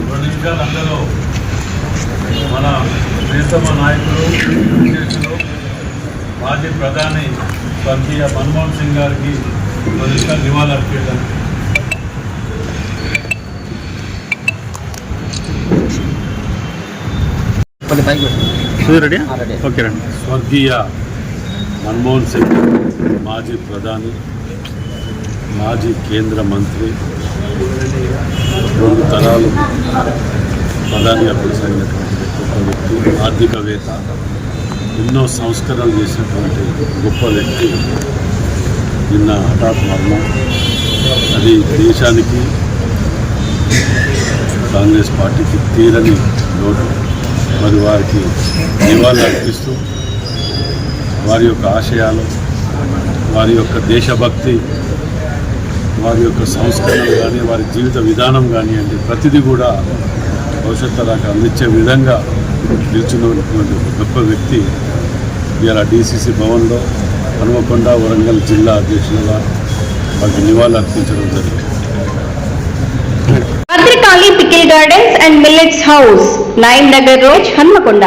రెండు నిమిషాలు అందరూ మన ప్రియతమ నాయకులు అధ్యక్షులు మాజీ ప్రధాని స్వర్గీయ మన్మోహన్ సింగ్ గారికి రెండు. నిమిషాలు రండి. స్వర్గీయ మన్మోహన్ సింగ్ మాజీ ప్రధాని మాజీ కేంద్ర మంత్రి రెండు తరాలు ప్రధానిగా కొనసాగినటువంటి గొప్ప వ్యక్తి ఆర్థికవేత్త ఎన్నో సంస్కరణలు చేసినటువంటి గొప్ప వ్యక్తి. నిన్న హఠాత్ మరణం అది దేశానికి కాంగ్రెస్ పార్టీకి తీరని లోటు. మరి వారికి నివాళులు అర్పిస్తూ వారి యొక్క ఆశయాలు వారి యొక్క దేశభక్తి వారి యొక్క సంస్కరణలు కానీ వారి జీవిత విధానం కానివ్వండి ప్రతిదీ కూడా భవిష్యత్ తరాకు అందించే విధంగా నిల్చున్నటువంటి ఒక గొప్ప వ్యక్తి ఇవాళ డీసీసీ భవన్లో హనుమకొండ వరంగల్ జిల్లా అధ్యక్షులుగా వారికి నివాళులు అర్పించడం జరిగింది. Bhadrakali pickle gardens and millets house Nayeem Nagar rose Hanamkonda.